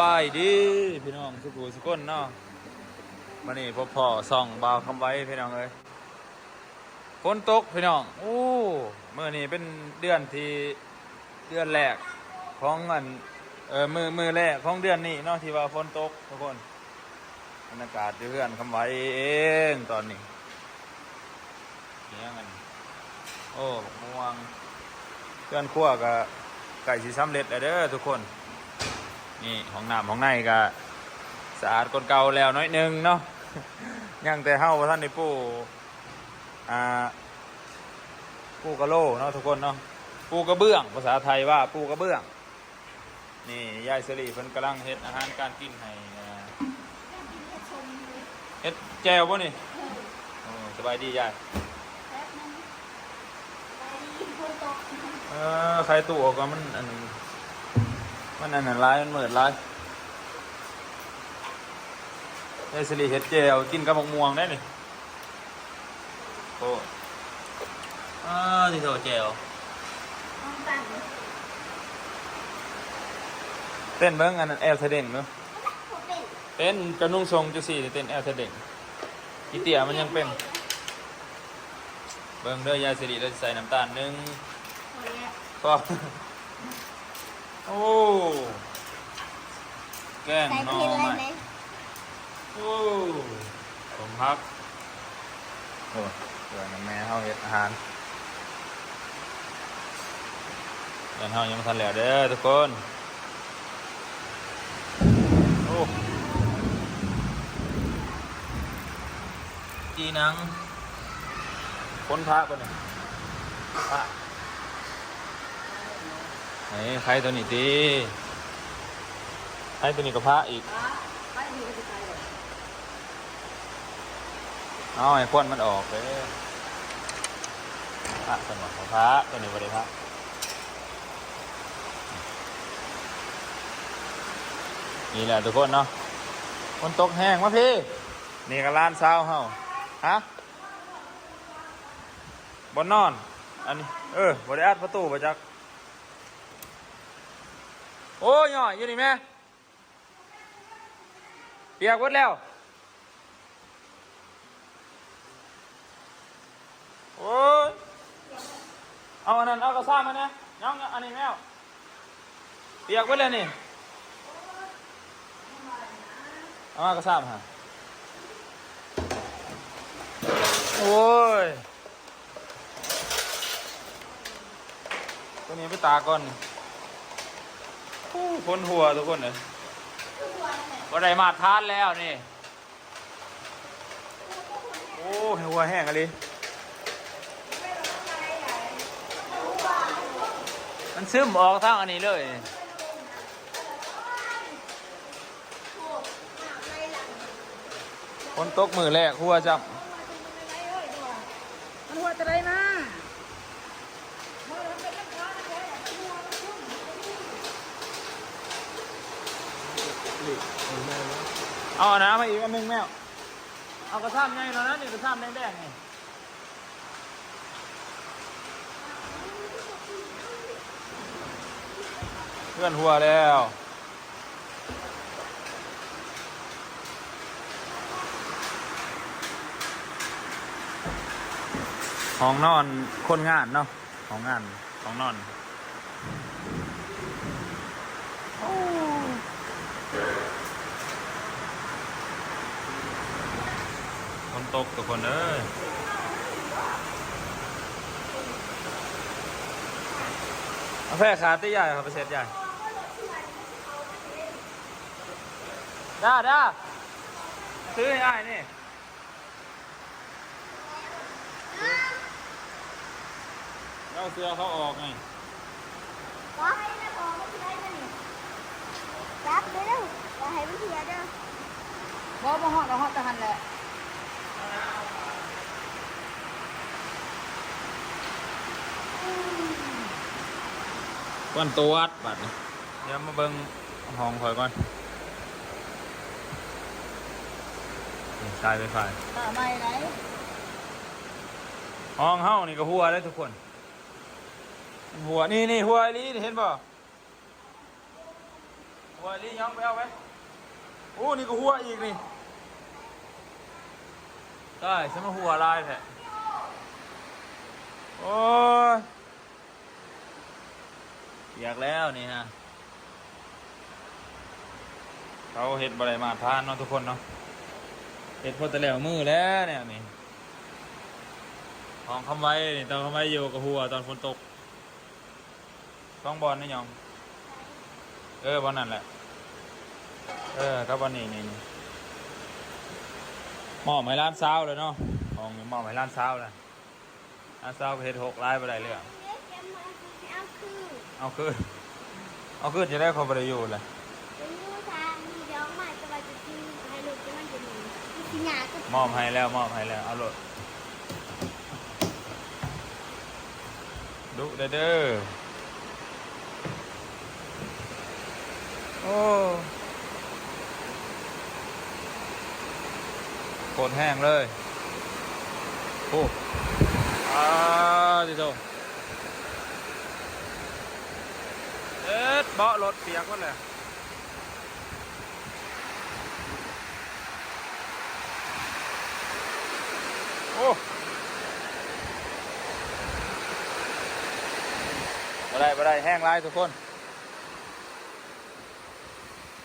บายดีพี่น้องสุกูสุกคนเนาะมานี่พบพ่อส่องบาวคำไว้พี่น้องเอ้ยฝนตกพี่น้องโอ้เมื่อนี้เป็นเดือนที่เดือนแรกของอันเออมือมือแรกของเดือนนี้เนาะที่ว่าฝนตกทุกคนบรรยากาศเพื่อนคำไว้เองตอนนี้เนี่ยมันโอ้ม่วงเพื่อนขั้วกับไก่สีซ้ำเร็จแล้วเด้อทุกคน นี่ห้องน้ำห้องในก็สะอาดกว่าเก่าแล้วน้อยหนึงเนาะยังแต่เฮาว่าท่านได้ปูอ่าปูกระโลเนาะทุกคนเนาะปูกระเบื้อง ภาษาไทยว่าปูกระเบื้อง นี่ยายสิริเพิ่นกำลังเฮ็ดอาหารการกินให้อ่าเฮ็ดแจวบ่นี่โอ้สบายดียายเออใครตู้ออกก็มันอัน มันอันนั้นร้ายมันเหมือนร้ายยายสิริเฮ็ดแจวกินกับมะม่วงได้นี่โอ้อ่าที่โตแจวเต้นเบิ้งอันนั้นแอลเทเด้งเนาะเต้นกระนุ่งทรงจะสี่เต้นแอลเทเด้งอีเตียมันยังเป็น เบิ้งเด้อยาสิริเราใส่น้ำตาลหนึงก็ โอ้ แกงใส่หนอกินอะไรไม้ไหมโอ้ผมพัก โอ้เดี๋ยวน้ำแม่เฮาเฮ็ดอาหารเดี๋ยวเฮายังไม่ทันแล้วเด้อทุกคน โอ้จีนังคนพระปะเนี่ยพระ ไหนใครตัวนี้ตีใครตัวนี้กับพระอีก เอาไอ้ควนมันออกเลยพระสมบัติของพระตัวนี้บริพระนี่แหละทุกคนเนาะคนตกแห้งวะพี่ นี่ก็ร้านเช้าเฮาฮะบนนอน อันนี้ เออบริอัดประตูประจัก โอ้ย่อยอยู่นี่แม่เปียกหมดแล้ว โอ้ยเอาอันนั้นเอากระซ่ามาเนี่ยย่องอันนี้แมวเปียกไว้เลยนี่เอามากระซ่ามาโอ้ยตัวนี้ไปตากก่อน โอ้พ้นหัวทุกคนเลยก็ได้มาทานแล้วนี่ โอ้ยหัวแห้งอะไรมันซึมออกทางอันนี้เลยคนตกมือแรกหัวจับมันหัวจะได้มา เอาอันน้ำมาอีกอันหนึงแมวเอากระซ้ำไงตอนนั้นนี่กระซ้ำแดงๆไงเพื่อนหัวแล้วห้องนอนคนงานเนาะห้องงานห้องนอน คนตกกับคนเอ้ยกาแฟขาตีใหญ่ครับเปอร์เซ็นต์ใหญ่ด้าด้าซื้อให้อ้ายนี่เอาเสื้อเขาออกไงก็ให้นะพอไม่ใช่ไหมนี่จับเด้ออย่าให้มันเสียเด้อบ่บ่ฮอดเราฮอดตะหันแหละ ก่อนตัววัดบัดนี้เดี๋ยวมาเบิ่งห้องคอยก่อนนี่สายไฟฟ้าตาไม่ไหนห้องเฮานี่ก็หัวเลยทุกคน หัวนี่นี่หัวอีหลีนี่เห็นบ่หัวนี่ยังไปเอาไหมโอ้นี่ก็หัวอีกนี่ได้ฉันมาหัวลายแท้ โอ้ยอยากแล้วนี่ฮะเขาเห็ดบะไรมาทานเนาะทุกคนเนาะเห็ดพอแตะแล้วมือแล้วเนี่ยนี่ของคำไว้นี่ตอนคำไว้อยู่กับหัวตอนฝนตกต้องบอลนี่ยอง เออบอลนั่นแหละ เออครับวันนี้นี่นี่มอบให้ร้านเช้าเลยเนาะของมอบให้ร้านเช้าเลย ร้านเช้าไปเฮ็ดหกลายไปได้เลยอะเรียกแกมาเอาคือเอาคืนเอาคืนจะได้คนไปอยู่เลยเป็นยูทางมีเดี๋ยวมาจะไปจะกินให้ลูกจะมันจะมีสิหยาก็มอบให้แล้วมอบให้แล้วเอารถดุเด้อเด้อโอ้โคตรแห้งเลย โอ้ อาดิโตเอ็ดเบาะรถเปียกหมดเลยโอ้บ่ได้บ่ได้แห้งไรทุกคน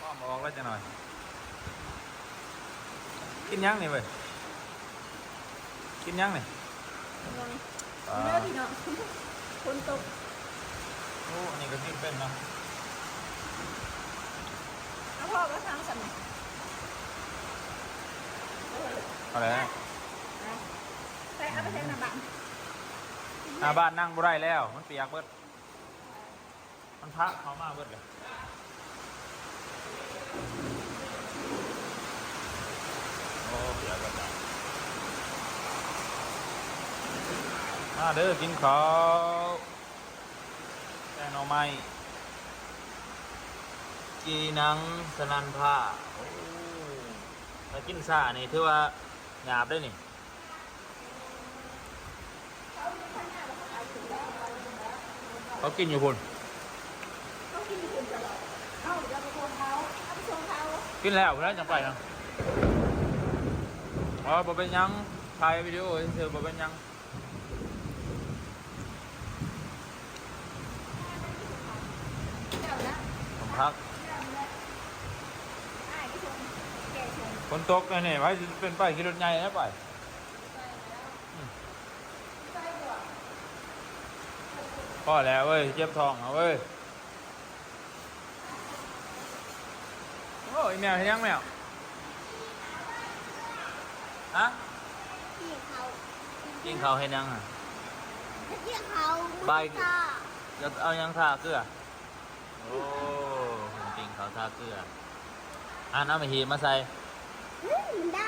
พ่อมาบอกแล้วจะหน่อย กินยังนี่เว้ยกินยังนี่ อ่าเลิกพี่น้องคนตกโอ้อันนี้ก็กินเป็นเนาะแล้วพ่อก็ทำสั่นเอาเลยใส่เอาไปใส่น้ำบังหน้าบ้านนั่งบ่ได้แล้ว มันเปียกเบิด มันพักเขามาเบิดเลยโอ้เปียกเบิดแล้ มาเด้อกินข้าวแกงหน่อไม้กีหนังสนันผ้าโอ้ถ้ากินซ่านี่ถือว่าหยาบได้นี่เขากินอยู่พุ่นกินคุณกินแล้วแล้วจังไปนะอ๋อบ่เป็นยังถ่ายวิดีโอเฉยๆบ่เป็นยัง เดี๋ยวนะ ผม พักอ้ายก็ชมแกชมฝนตกไอ้นี่ไว้สิเป็นไปขี่รถใหญ่นะไปอืมพอแล้วเว้ยเจ็บท้องเอาเว้ยโอ้ยแมวเห็นยังแมวฮะที่เขากินข้าวเห็นยังอะที่เขาใบตาจะเอายังทาเกลือ โอ้จริงเขาทาเกลืออะน้ำมหีมาใส่เฮ้ยมันด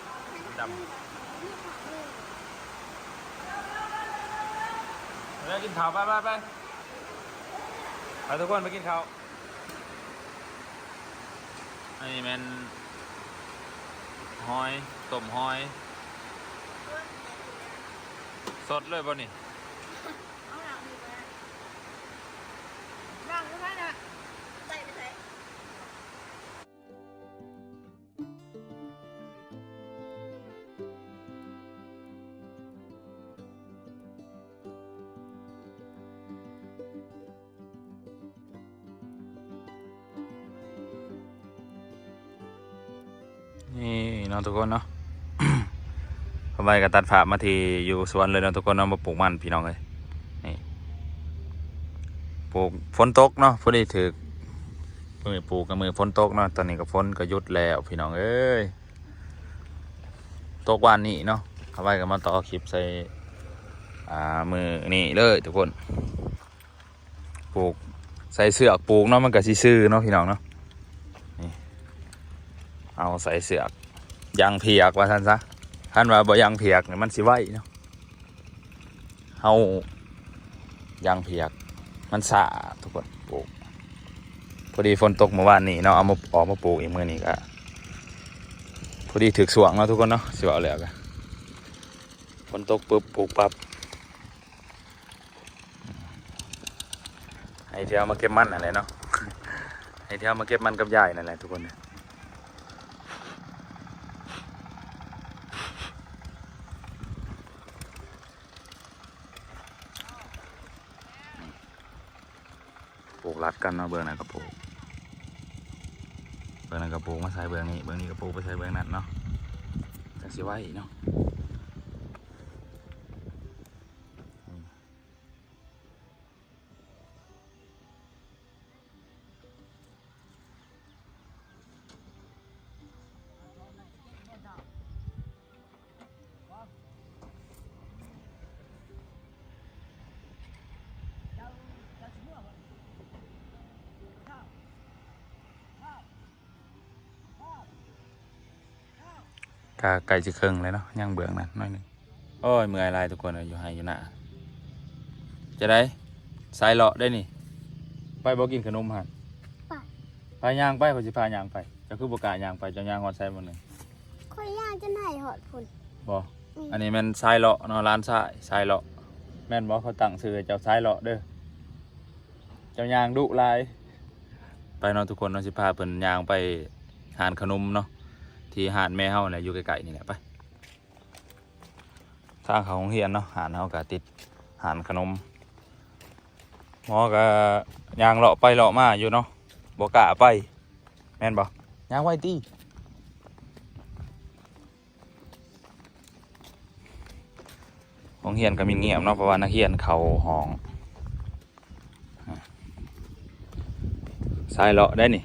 ำดำนี่ค่ะนี่ไปกินข้าวไปไปไปไปทุกคนไปกินข้าวอันนี้เป็นหอยต้มหอย สดเลยป่ะนี่ นี่เนาะทุกคนเนาะทำไมก็ตัดภามาทีอยู่สวนเลยเนาะทุกคนเนาะมาปลูกมันพี่น้องเลยนี่ปลูกฝนตกเนาะพอดีถือมือปลูกกับมือฝนตกเนาะตอนนี้ก็ฝนก็หยุดแล้วพี่น้องเอ้ยตกวันนี้เนาะทำไมก็มาต่อคลิปใส่อ่ามือนี่เลยทุกคนปลูกใส่เสือกปลูกเนาะมันก็ซื่อเนาะพี่น้องเนาะ เอาใส่เสือกยางเพียกว่าท่านซะท่านว่าบ่ยางเพียกเนี่ยมันสิไหวเนาะเฮายางเพียก มันสะทุกคนปลูกพอดีฝนตกเมื่อวานนี้เนาะเอามาออกมาปลูกอีกมื้อนี้ก็พอดีถึกสวงเนาะทุกคนเนาะสิว่าเอาแล้วกันฝนตกปุ๊บปลูกปั๊บให้เที่ยวมาเก็บมันอะไรเนาะให้เที่ยวมาเก็บมันกับยายนั่นแหละทุกคนเนี่ย ปลูกรัดกันเนาะเบื้องนั้นก็ปลูกเบื้องนั้นก็ปลูกมาใส่เบื้องนี้เบื้องนี้ก็ปลูกไปใส่เบื้องนั้นเนาะจังสิไว้เนาะ กาไก่จะเครึ่งเลยเนาะย่างเบืองนั่นน้อยหนึงโอ้ยเมื่อยหลายทุกคนเลยอยู่ให้อยู่หน้าจะได้สายเลาะได้นี่ ไปบอกกินขนมหันไปพาย่างไปเขาจะพาย่างไปเจะคือบุกล้าย่างไปเจะย่างฮอดไซมันเลยค่อยย่างจะไหนหอดพุ่นบออันนี้แมันสายเลาะเนาะร้านสายสายเลาะแม่นบอกเขาตั้งชื่อให้เจ้าสายเลาะเด้อเจ้าย่างดุหลายไปเนาะทุกคนเนาะสิพาเพิ่นย่างไปหานขนมเนาะ ที่หาดแม่เฮาเนี่ยอยู่ใกล้ๆนี่แหละไปทางเขาโรงเรียนเนาะหาดเฮาก็ติดหานขนมหมอก็ยางเลาะไปเลาะมาอยู่เนาะบ่กล้าไปแม่นบ่ยางไว้ติโรงเรียนก็มีเงียบเนาะเพราะว่านักเรียนเขาห้องสายเลาะได้นี่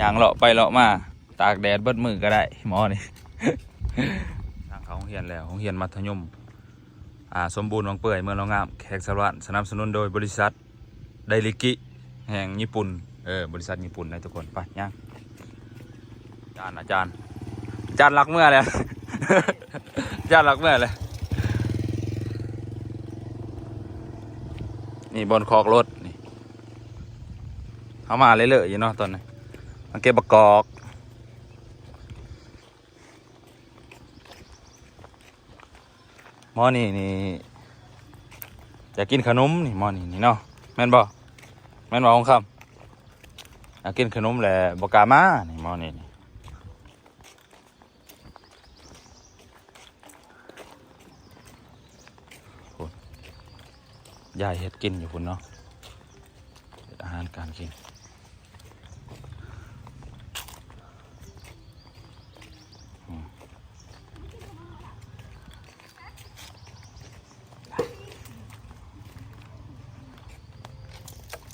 ยางเลาะไปเลาะมา ตากแดดเบิดมือก็ได้หมอนี่ทางเขาโรงเรียนแล้วโรงเรียนมัธยมอ่าสมบูรณ์วังเปื่อยเมืองเรางามแขกสวัสดิ์สนับสนุนโดยบริษัทไดริกิ แห่งญี่ปุ่นเออบริษัทญี่ปุ่นนะทุกคนไปย่างอาจารย์อาจารย์อาจารย์รักเมื่อเลยอาจารย์รักเมื่อเลยนี่บนคอกรถนี่เขามาเรื่อยๆอยู่เนาะตอนนี้มาเก็บบักกอก มอนี่นี่อยากกินขนมนี่มอนี่นี่เนาะแม่นบ่แม่นบ่ของคำอยากกินขนมแหละบกามานี่มอนี่นี่ยายเฮ็ดกินอยู่พุ่นเนาะอาหารการกิน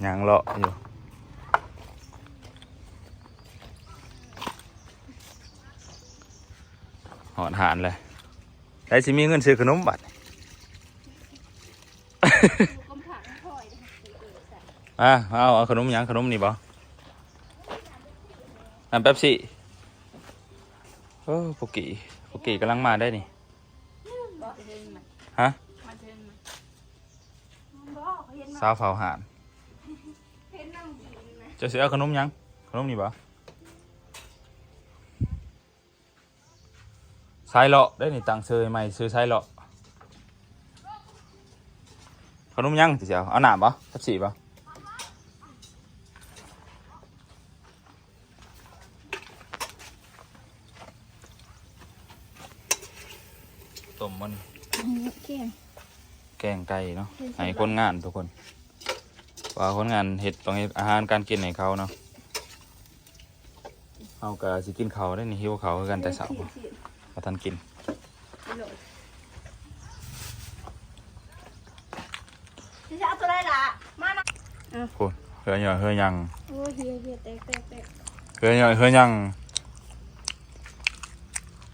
ยางเลาะอยู่หอนหานเลยได้สิมีเงินซื้อขนมบัตรกำผังถอยเลยสีเอกใส่อะเอาเอาขนมหยังขนมนี่บ่น้ำเป๊ปซี่โอ้ปุกกี้ปุกกี้กำลังมาได้นี่บอกเห็นไหมฮะมาเห็นไหมบอกเห็นไหมสาวเฝ้าหาน เห็นน้ำกินนะ จะซื้อเอาขนมหยัง ขนมนี่บ่สายเลาะได้นี่ตังซื้อใหม่ซื้อสายเลาะขนมหยังสิเอาเอาหนามบ่เป๊ปซี่บ่ต้มมันโอเคแกงไก่เนาะให้คนงานทุกคน ว่าคนงานเห็ดต้องเฮ็ดอาหารการกินให้เขาเนาะเอาก็สิกินเขาวได้นี่หิวเขาวคือกันแต่เสาร์พอทันกินที่จะเอาตัวได้ละมานะคุณเฮือหย่อยเฮือหยังโอ้เฮียเฮียแตกแตกแตกเฮือหย่อยเฮือหยัง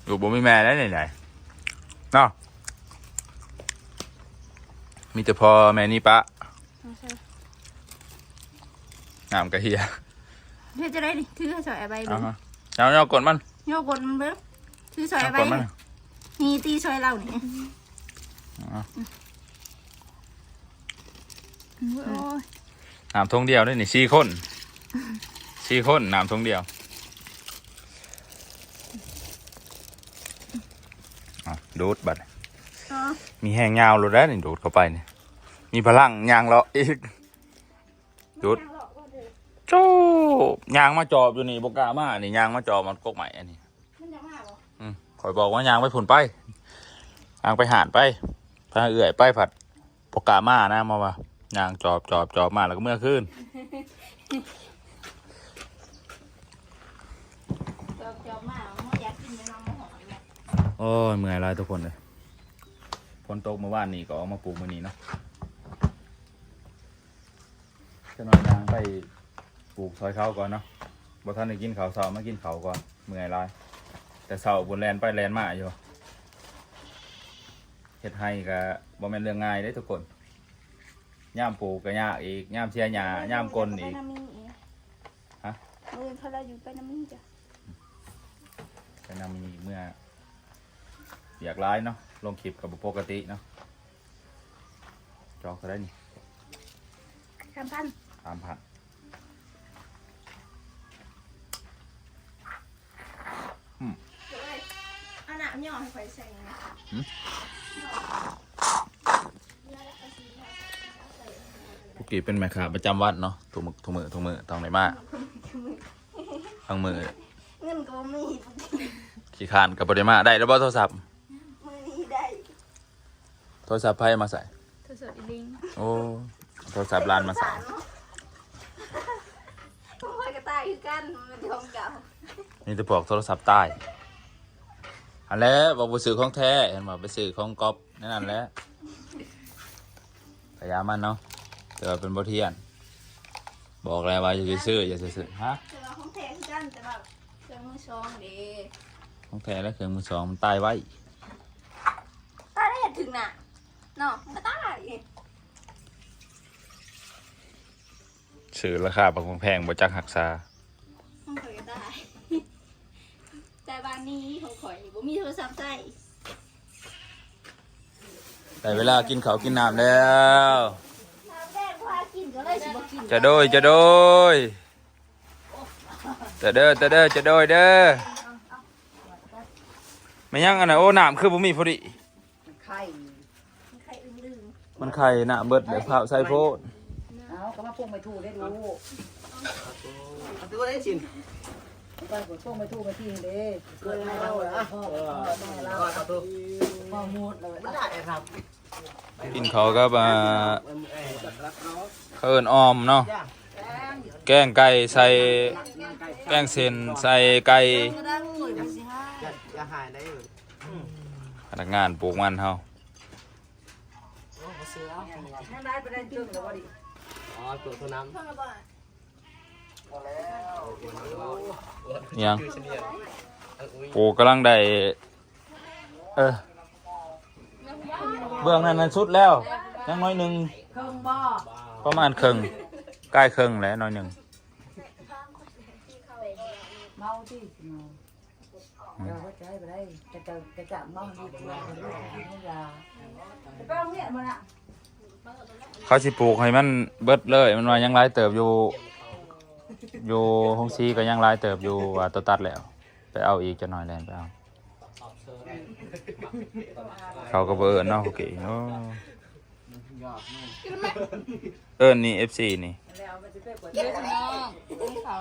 อยู่บ่มีแม่ได้ไหนๆเนาะมีแต่พอแม่นี่ปะเอาใช่ น้ำกะเฮียเดี๋ยวจะได้ดิถือสอยใบเอาเบิ้งมาเอาเอากดมันโยกกดมันเบิ้งถือสอยเอาใบกดมัน นี่ตีซอยเรานี่เอา โอ้ยน้ำทงเดียวได้นี่สี่คนสี่คนน้ำทงเดียวอะดูดบัดอ๋อมีแห้งยาวเลยได้วนี่ดูดเข้าไปเนี่ยมีพลังยางเลาะอีกดูดโจ้ ยางมาจอบอยู่นี่บกล้ามานี่ยางมาจอบมันกกใหม่อันนี้มันจะมาบ่อืมคอยบอกว่ายางไปผุนไปยางไปหานไปพาเอื่อยไปผัดบกล้ามานะมาว่ายางจอบจอบจอบมาแล้วก็เมื่อคืนจอบจอบมามันอยากกินไปน้ำมันหอมเลยโอ้ยเมื่อยไรทุกคนเลยฝนตกเมื่อวานนี้ก็ออกมาปลูกมื่อนี้เนาะจะนอนยางไปป ลูกซอยเขาก่อนเนาะบ่ท่านได้กินเขาวเสาร์มากินเขาวก่อนเมื่อยไรแต่เสาร์บนแลนไปแลนมาอยู่เฮ็ดให้ก็บ่แม่นเรื่องง่ายเด้ทุกคนย่ามปลูกก็ยากอีกย่ามเสียหญ้าย่ามกลอีกไปน้ำมีอีก ฮะเมื่อเขาเราอยู่ไปน้ำมีจ้ะไปนำมีเมื่ออยากร้ายเนาะลงคลิปกับปกติเนาะจอกก็ได้นี่สามพันสามพันเอาหนามย่อให้ไฟใส่นะปุกกี้เป็นแม่ค้าประจำวัดเนาะทุกมือทุกมือทุกมือต้องไหนมาทั้งมือเงินก็บ่มีขี้ขานกับบริมาได้แล้วบ่โทรศัพท์มือนี้ได้โทรศัพท์ไพ่มาใส่ทดสอบอีลิงโอ้โทรศัพท์ร้านมาใส่พวกกระต่ายคือกันมันเป็นของเก่านี่จะบอกโทรศัพท์ใต้ อันแล้วบอกไปซื้อของแท้เห็นบอกไปซื้อของก๊อปนั่นนั่นแหละพยายามมันเนาะแต่ว่าเป็นบทเรียน บอกแล้วว่าอย่าไปซื้ออย่าไปซื้อฮะแต่ว่าของแท้คือกันแต่ว่าเครื่องมือซองเด้ของแท้และเครื่องมือสองมันตายไว้ตาได้เห็นถึงน่ะเนาะมันก็ตายซื้อราคาบางแพงบ่จักหักษา แต่บ้านนี้ของข่อยบ่มีโทรศัพท์ใช้แต่เวลากินข้าวกินน้ำแล้ว ทางแรกพากินก็เลยสิบ่กินจะโดยจะโดยจะเด้อจะเด้อจะโดยเด้อไม่ยังอันน่ะโอ้น้ำคือบ่มีพอดี ไข่ใครอึ้งลืมมันไข่น่ะเบิดเดี๋ยวเผาใส่โพดเอาก็มาปรุงไม่ถูกได้ดูตัวได้ชิน ไปกดปรุงไม่ถูกมาทีเด้เกิดมาแล้วอะพ่อแม่เราครับตัวพ่อมูดเลยไม่ได้ครับกินเขาก็มาเอ้จัดรับเนาะเขาเอิ้นออมเนาะแกงไก่ใส่แกงเส้นใส่ไก่พนักงานปลูกมันเฮาอ๋อตัวน้ำ ยังคือเฉลี่ยเอออุ้ยปลูกกำลังได้เออเบื้องนั้นนั้นสุดแล้วยังน้อยหนึ่งเครื่องบ่อประมาณครึ่งใกล้ครึ่งแล้วน้อยหนึ่งเมาที่เดี๋ยวก็ใจไปได้จะจะจะจับเมาดีกว่าไม่ยาไปโรงเรียนมาละเขาสิปลูกให้มันเบิดเลย มันว่ายังไรเติบอยู่ อยู่ห้องซีก็ยังไรเติบอยู่ว่าตัวตัดแล้ว ไปเอาอีกจะหน่อยแลนไปเอาเขาก็เบเอิญเนาะโอเคโอ้เอิญนี่ FC นี่แล้วมันจะเด้อพี่น้องของเขา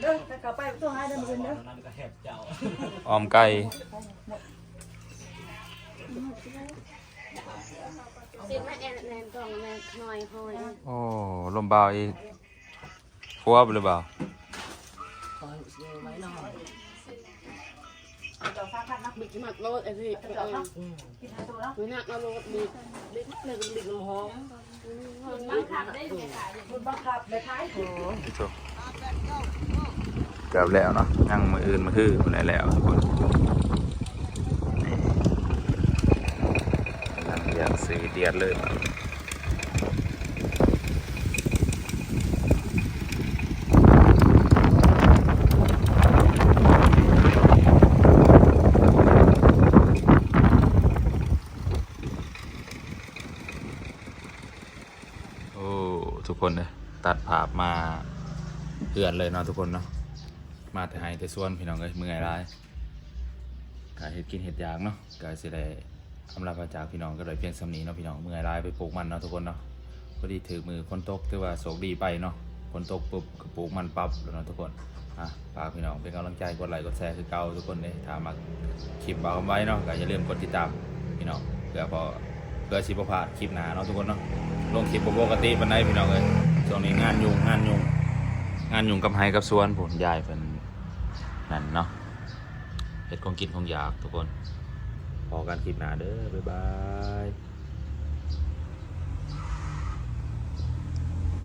เด้อถ้าเขาไปต้องให้ได้มือเด้อออมไก่เสียงแม่แอนแอนกล่อม่หน่อยหอยโอ้ลมเบาอีก ฟัวบหรือเปล่าจะฟังคัดนักบิดหมักโรดไอ้พี่จะฟังกินให้ตัวแล้ววินักมาโรดบิดบิดหนึ่งบิดน้ำหอมบังคับได้เสียขายคุณบังคับเลยท้ายโอ้เกือบแล้วเนาะยังมืออื่นมาคือมันได้แล้วทุกคนนี่กำลังอยากซื้อเดียดเลยมาโอ้ทุก คนเลยตัดภาพมาเพื่อนเลยเนาะทุกคนเนาะมาแต่ให้แต่ส่วนพี่น้องเอ้ยเมื่อยร้ายกาเฮ็ดกินเฮ็ดยากเนาะกาสิได้อำลาพระจากพี่น้องก็เลยเพียงสำนีเนาะพี่น้องเมื่อยร้ายไปปลูกมันเนาะทุกคนเนาะพอดีถือมือคนตกถือว่าโชคดีไปเนาะฝนตกปุ๊บก็ปลูกมันปั๊บแล้วเนาะทุกคนอะฝากพี่น้องเป็นกำลังใจกดไลค์กดแชร์คือเก่าทุกคนเลยถามมาคลิปบ่าไว้เนาะก็อย่าลืมกดติดตามพี่น้องเพื่อพอ เพื่อสิบพลาดคลิปหนาเนาะทุกคนเนาะลงคลิปปกติปันไดพี่น้องเลยช่วงนี้งานยุ่งงานยุ่งงานยุ่งกับไฮกับสวนผมยายเป็นนั่นเนาะเห็ดของกินของอยากทุกคนพอกันคลิปหนาเด้อบ๊ายบาย